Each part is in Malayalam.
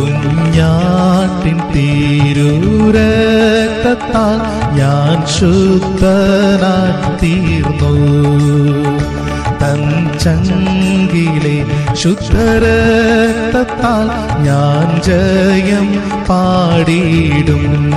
കുഞ്ഞാട്ടിൻ തീരൂരത്താൽ ഞാൻ ശുദ്ധനായി തീർന്നു. തൻ ചങ്കിലെ ശുദ്ധരത്താൽ ഞാൻ ജയം പാടിയിടും.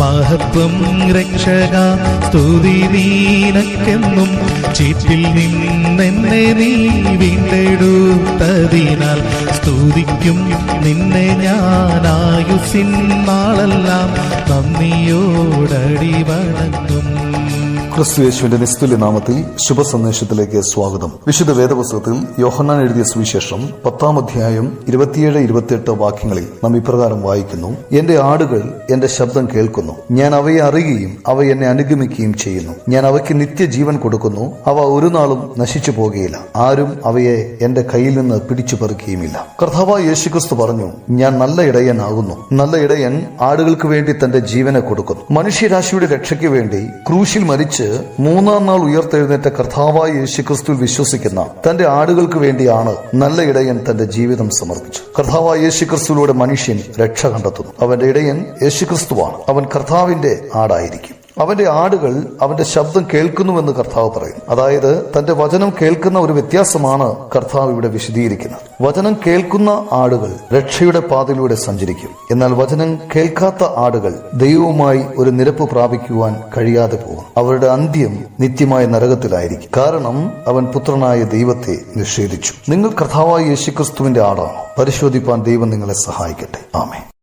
മഹത്വം രക്ഷക സ്തുതി നീനക്കെന്നും ചീറ്റിൽ നിന്നെന്നെ നീ വീണ്ടെടുത്തതിനാൽ സ്തുതിക്കും നിന്നെ ഞാനായുസിൻ നാളെല്ലാം നന്ദിയോടടി വണങ്ങും. ക്രിസ്തു യേശുവിന്റെ നിസ്തുല്യ നാമത്തിൽ ശുഭ സന്ദേശത്തിലേക്ക് സ്വാഗതം. വിശുദ്ധ വേദപുസ്തകത്തിൽ യോഹന്നാൻ എഴുതിയ സുവിശേഷം പത്താം അധ്യായം ഇരുപത്തിയേഴ് ഇരുപത്തിയെട്ട് വാക്യങ്ങളിൽ നാം ഇപ്രകാരം വായിക്കുന്നു. എന്റെ ആടുകൾ എന്റെ ശബ്ദം കേൾക്കുന്നു. ഞാൻ അവയെ അറിയുകയും അവ എന്നെ അനുഗമിക്കുകയും ചെയ്യുന്നു. ഞാൻ അവയ്ക്ക് നിത്യജീവൻ കൊടുക്കുന്നു. അവ ഒരു നാളും നശിച്ചു പോകുകയില്ല. ആരും അവയെ എന്റെ കയ്യിൽ നിന്ന് പിടിച്ചു പറിക്കുകയുമില്ല. കർത്താവ് യേശുക്രിസ്തു പറഞ്ഞു ഞാൻ നല്ല ഇടയനാകുന്നു. നല്ല ഇടയൻ ആടുകൾക്ക് വേണ്ടി തന്റെ ജീവനെ കൊടുക്കുന്നു. മനുഷ്യരാശിയുടെ രക്ഷയ്ക്ക് വേണ്ടി ക്രൂശിൽ മരിച്ച് മൂന്നാം നാൾ ഉയർത്തെഴുന്നേറ്റ കർത്താവായ യേശുക്രിസ്തുവിൽ വിശ്വസിക്കുന്ന തന്റെ ആടുകൾക്ക് വേണ്ടിയാണ് നല്ല ഇടയൻ തന്റെ ജീവിതം സമർപ്പിച്ചു കർത്താവായ യേശുക്രിസ്തുവിലൂടെ മനുഷ്യൻ രക്ഷ കണ്ടെത്തുന്നു. അവന്റെ ഇടയൻ യേശുക്രിസ്തുവാണ്. അവൻ കർത്താവിന്റെ ആടായിരിക്കും. അവന്റെ ആടുകൾ അവന്റെ ശബ്ദം കേൾക്കുന്നുവെന്ന് കർത്താവ് പറയും. അതായത് തന്റെ വചനം കേൾക്കുന്ന ഒരു വ്യത്യാസമാണ് കർത്താവ് ഇവിടെ വിശദീകരിക്കുന്നത്. വചനം കേൾക്കുന്ന ആടുകൾ രക്ഷയുടെ പാതയിലൂടെ സഞ്ചരിക്കും. എന്നാൽ വചനം കേൾക്കാത്ത ആടുകൾ ദൈവവുമായി ഒരു നിരപ്പ് പ്രാപിക്കുവാൻ കഴിയാതെ പോകും. അവരുടെ അന്ത്യം നിത്യമായ നരകത്തിലായിരിക്കും. കാരണം അവൻ പുത്രനായ ദൈവത്തെ നിഷേധിച്ചു. നിങ്ങൾ കർത്താവായ യേശുക്രിസ്തുവിന്റെ ആടാണോ. പരിശോധിപ്പാൻ ദൈവം നിങ്ങളെ സഹായിക്കട്ടെ. ആമേ